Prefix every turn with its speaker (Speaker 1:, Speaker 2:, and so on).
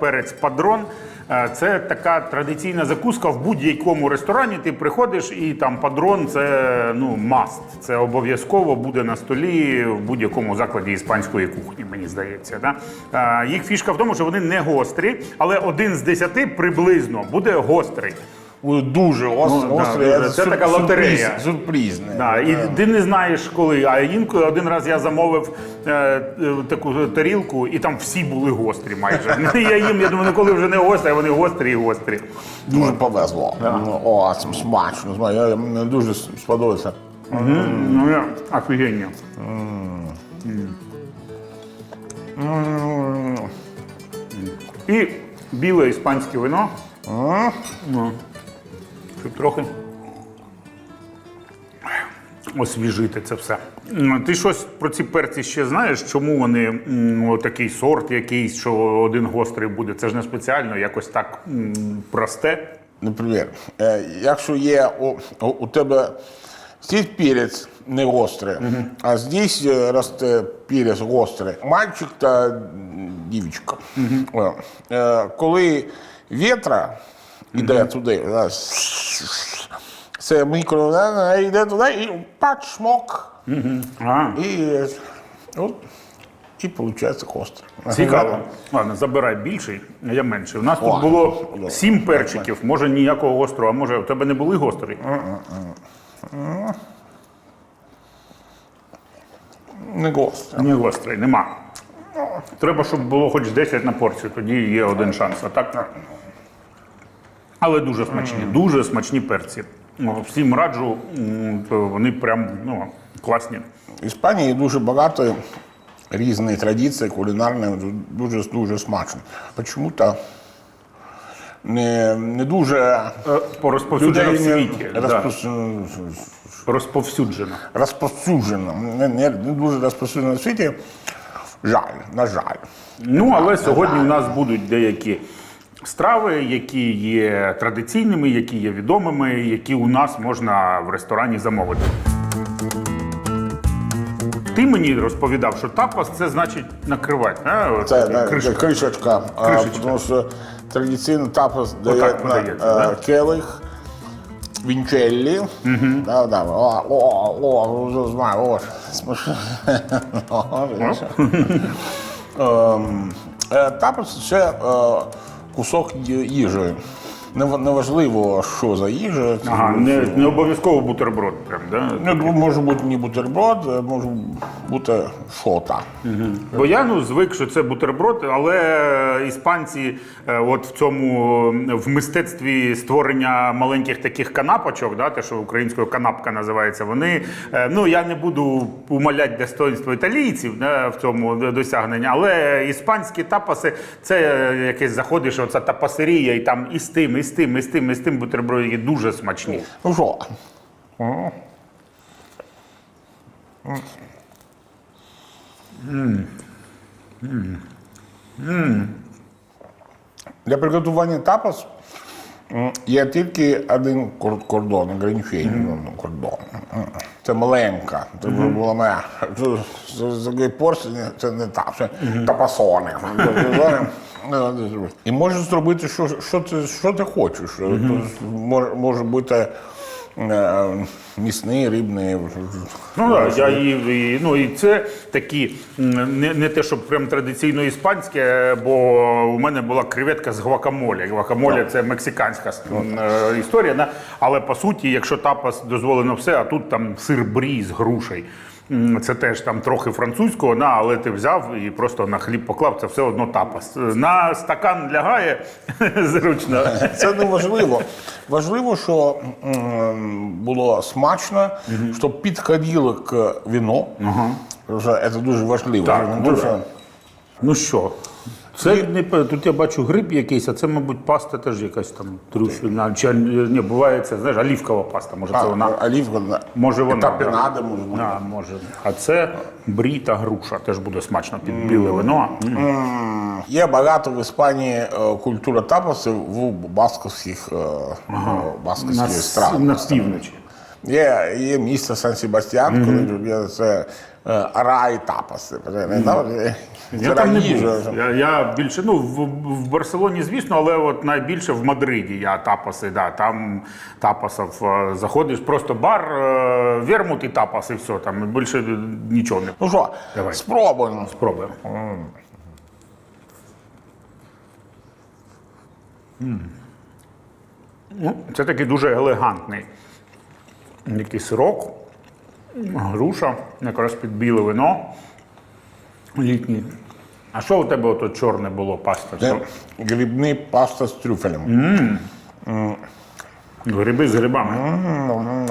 Speaker 1: перець падрон. Е, Це така традиційна закуска в будь-якому ресторані. Ти приходиш і там падрон це ну маст. Це обов'язково буде на столі в будь-якому закладі іспанської кухні, мені здається. Да? Е, Їх фішка в тому, що вони не гострі, але один з десяти приблизно буде гострий.
Speaker 2: Дуже остро,
Speaker 1: Ну, да,
Speaker 2: остро.
Speaker 1: дуже. Це така лотерея.
Speaker 2: Сюрприз, сюрпризне.
Speaker 1: Да, і ти не знаєш коли. А інколи один раз я замовив е, е, таку тарілку, і там всі були гострі майже. я їм, я думаю, ну коли вже не гострі, а вони гострі і гострі.
Speaker 2: Дуже повезло. Ну, О, це смачно. Знаю, я, мені дуже сподобається.
Speaker 1: Ну, я офігенно. І біле іспанське вино. Ну, щоб трохи освіжити це все. Ти щось про ці перці ще знаєш, чому вони м, такий сорт якийсь, що один гострий буде? Це ж не спеціально, якось так м, просте.
Speaker 2: Наприклад, е, якщо є у, у, тебе здесь перець не гострий, а здесь е, росте перець гострий, мальчик та дівчинка. Е, Коли вітра йде туди, це мікро йде туди і пач шмок.
Speaker 1: А,
Speaker 2: І, от, і виходить гостре.
Speaker 1: цікаво. Ладно, забирай більший, а я менший. У нас тут було сім перчиків, може ніякого гострого, а може у тебе не були гострі?
Speaker 2: Не гостре.
Speaker 1: Ні, гострий, нема. Треба, щоб було хоч 10 на порцію, тоді є один шанс. А так. Але дуже смачні, дуже смачні перці. Всім раджу, вони прям ну, класні.
Speaker 2: В Іспанії дуже багато різної традиції кулінарної, дуже дуже смачно. Чому-то не, не дуже
Speaker 1: Е, Порозповсюджено
Speaker 2: людей не
Speaker 1: світі. Да. Розповсюджено.
Speaker 2: розповсюджено. Не, не, не дуже розповсюджено в світі. Жаль, на жаль.
Speaker 1: Ну, але сьогодні у нас будуть деякі страви, які є традиційними, які є відомими, які у нас можна в ресторані замовити. Ти мені розповідав, що тапас це значить накривати. а?
Speaker 2: Це, кришечка, а,
Speaker 1: Кришечка.
Speaker 2: тому що традиційно тапос дає на е,
Speaker 1: да?
Speaker 2: келих, вінчеллі. Да, да. О, о, о, вже знаю, о, смішно. О, бачиш. Кусок їжі. Нев- Неважливо, що за їжа.
Speaker 1: Ага, не, не обов'язково бутерброд. Прям, да?
Speaker 2: Ну, може бути не бутерброд, е, може бути фото.
Speaker 1: Бо я ну звик, що це бутерброд, але іспанці, е, от в цьому в мистецтві створення маленьких таких канапочок, да, те, що українською канапка називається, вони е, ну я не буду умаляти достоинство італійців да, в цьому досягнення, але іспанські тапаси це е, якесь заходиш, оця тапасерія, і там і з тим, і з тим, і з тим, і з тим бутерброди які дуже смачні.
Speaker 2: Ну що? Для приготування тапос м, є тільки один кордон, ограничення mm кордон. Це маленька, це була моя. Це- це- Це це не це тапасони. І можеш зробити, що, що, ти, що ти хочеш. Може, бути місний, рибний.
Speaker 1: Ну так, я і, і ну і це такі не, не те, що прям традиційно іспанське, бо у мене була креветка з гвакамолі. Гвакамолі це мексиканська е, історія. Але по суті, якщо тапас дозволено все, а тут там сир брі з грушей. Це теж там трохи французького, на, але ти взяв і просто на хліб поклав, це все одно тапас. На стакан лягає зручно.
Speaker 2: Це не важливо. Важливо, що було смачно, щоб підходило к віно. Це дуже важливо.
Speaker 1: Так,
Speaker 2: Не
Speaker 1: ну
Speaker 2: що-
Speaker 1: Ну що? Це не тут я бачу гриб якийсь, а це, мабуть, паста теж якась там трюфельна. Чи ні, буває це, знаєш, олівкова паста. Може, це вона.
Speaker 2: олівка, да.
Speaker 1: Може вона.
Speaker 2: Тапінада,
Speaker 1: да.
Speaker 2: може бути.
Speaker 1: А, може. А це брі та груша. Теж буде смачно під біле вино.
Speaker 2: Є багато в Іспанії е, культура тапосів в басковських, е, е,
Speaker 1: На,
Speaker 2: басковських
Speaker 1: с-
Speaker 2: странах.
Speaker 1: на півночі.
Speaker 2: Є, є місто Сан-Себастьян, коли є це е, рай тапаси.
Speaker 1: Я там не був. Я, я більше, ну, в, в Барселоні, звісно, але от найбільше в Мадриді я тапаси, да, там тапасів е, заходиш, просто бар, е, вермут і тапас, і все, там більше нічого не
Speaker 2: Ну що,
Speaker 1: Давай.
Speaker 2: спробуємо.
Speaker 1: спробуємо. Це такий дуже елегантний. Який сирок, груша, якраз під біле вино літній. А що у тебе ото чорне було паста?
Speaker 2: Це грибний паста з трюфелем.
Speaker 1: Гриби з грибами.
Speaker 2: М,